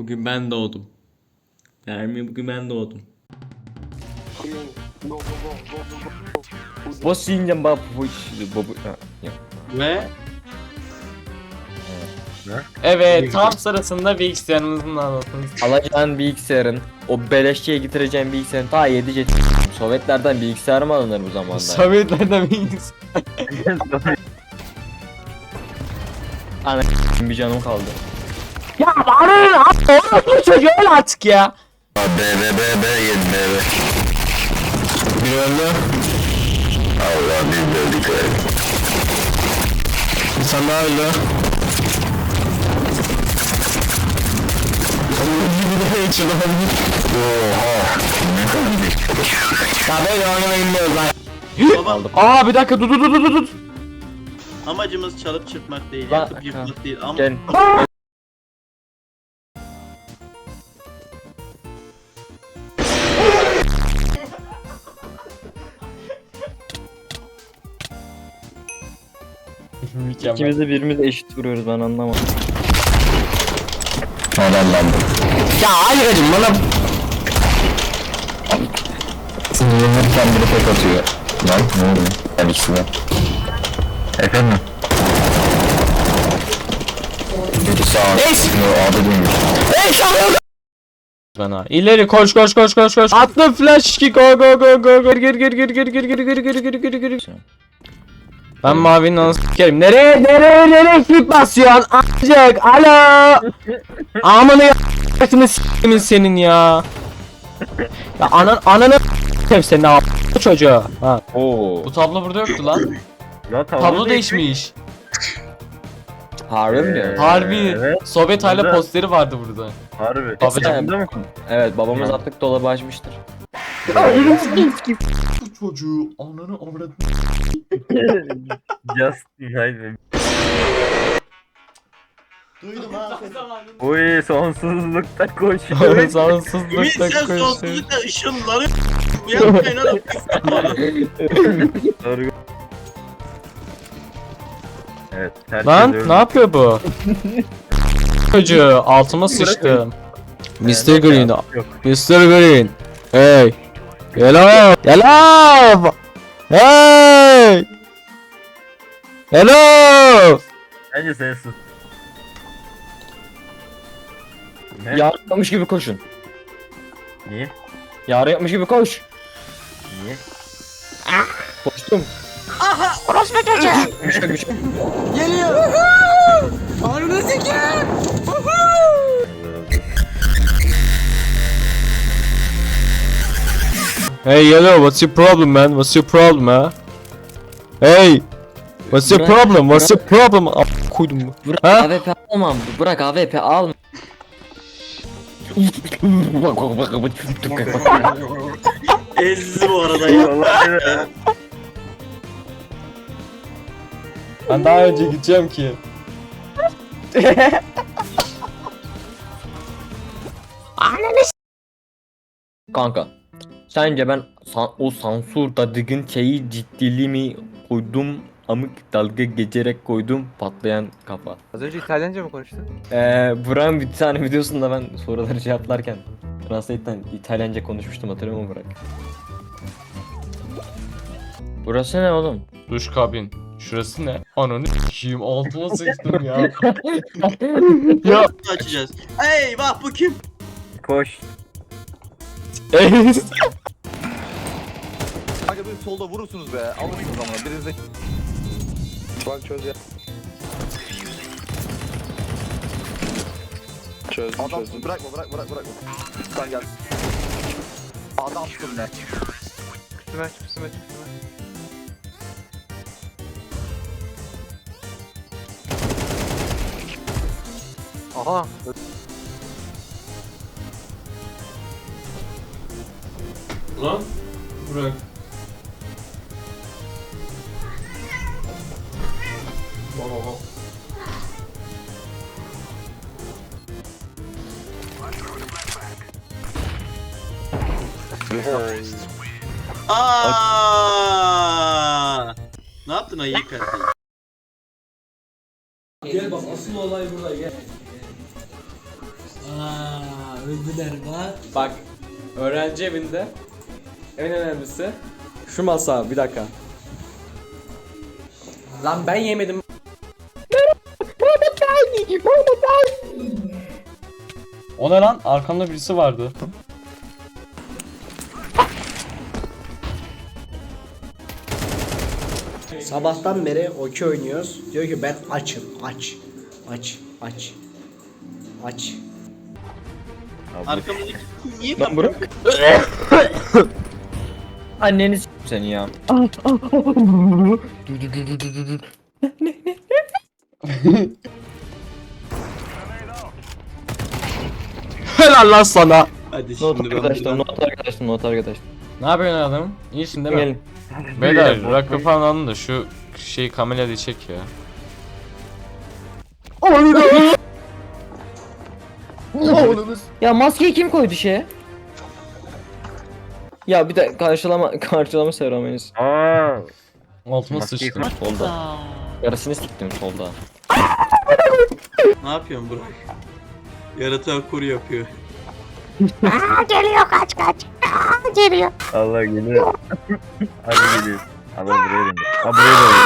Bugün ben doğdum. Der mi bugün ben doğdum. Boss yiyeceğim bak bu bu bu. Ve Evet tam sırasında bilgisayarımızın anlatınız. Alacağın bilgisayarın o beleşçiye getireceğin bilgisayarın ta 7 jet Sovyetlerden bilgisayar mı alınır bu zamanda? Sovyetlerden bilgisayar. bir canım kaldı. Ya bana orası çocuğu öyle artık ya. B B B B yedi B B. Bir öldü. Allah biz de öldük öyle. Bir tane daha öldü. Bir de içine Oha. Ne kadar bir Tabii devam bilmiyoruz lan. Aa bir dakika dur dur dur dur dur. amacımız çalıp çırpmak değil, yakıp yıkmak değil ama Gel. Mükemmel. İkimiz de birbirimize eşit vuruyoruz ben anlamadım. Adamlandı. Ya hayırcım bana Sinirlenirken biri tek atıyor. Lan ne oluyor? Ben ikisi. Efendim? Biri sağa. Yo adı değilmiş. bana. İleri koş koş koş koş koş. Attım flash kick go go go go go gir gir gir gir gir gir gir gir gir gir gir gir. Ben mavinin anasını sikerim. Nereye nereye nereye flip basıyorsun? Amcık alo. Amına ya***sını s**imin senin ya. Ya anan ananı s**eyim senin a** çocuğu. Ha. Oo. Bu tablo burada yoktu lan. Ya Tablo değişmiş. Harbi mi diyorsun? Harbi. Evet. Sovyet hala Burada. posteri vardı burada. Harbi. Babacım. Sen de misin? Evet babamız artık dolabı açmıştır. Bu çocuğu ananı avradını. Justin haydi. duydum ha. Oy sonsuzlukta koşuyor. Ümit Sonsuzlukta sen koşuyor. sonsuzlukta ışınlanıyor. Yapmayın oğlum. Doğru. Evet. Lan öldü. ne yapıyor bu? Çocuğu altıma sıçtım. Mr. Green, Yok. Mr. Green. Hey. Hello. Hello. Hey. Hello. Bence sen sus. Ne? Yar yapmış gibi koşun. Niye? Yar yapmış gibi koş. Niye? Koştum. Aha! Orası ne çocuğu? Hey hello, what's your problem man? What's your problem ha? Hey. What's your Bırak, problem? What's your problem? A koydum mu? Bırak Ha? AWP almam. Bırak AWP al. Ezdi bu arada ya. Ben daha önce gideceğim ki. Kanka. Sence ben san- o sansur dadıgın şeyi ciddili mi koydum amık dalga geçerek koydum patlayan kafa. Az önce İtalyanca mı konuştun? Ee, Burak'ın bir tane videosunda ben soruları cevaplarken Translate'den İtalyanca konuşmuştum hatırlıyor musun Burak? Burası ne oğlum? Duş kabin. Şurası ne? Ananı s**eyim altıma sıçtım ya. ya. Açacağız. Hey bak bu kim? Koş. Kanka bir solda vurursunuz be. Alırsınız ama birinize. Bak çöz ya. Çöz, Adam bırakma bırak bırak bırak. Sen gel. Adamsın ne? Üstüme çık üstüme çık üstüme. Aha. Lan. Bırak. Baba. Aa! Ne yaptın ayı? Gel bak asıl olay burada gel. Aa. Öldüler bak. Bak öğrenci evinde en önemlisi şu masa bir dakika. Lan ben yemedim. O ne lan? Arkamda birisi vardı. Sabahtan beri okey oynuyoruz. Diyor ki ben açım. Aç. Aç. Aç. Aç. Arkamızdaki niye Lan bırak. Anneni s- seni ya. Helal lan sana. Hadi Not şimdi ben arkadaşlar, buradan... not arkadaşlar, not arkadaşlar. Ne yapıyorsun adam? İyisin değil mi? Gelin. Beyler rakı falan alın da şu şey kamerayla çek ya. Ya maskeyi kim koydu şeye? Ya bir de karşılama karşılama sevrameniz. Aa. Altıma sıçtım. Solda. Yarısını siktim solda. Ne yapıyorsun Burak? Yaratığa kur yapıyor. Allah geliyor. Hadi geliyor. Allah buraya döndü. Ha buraya döndü.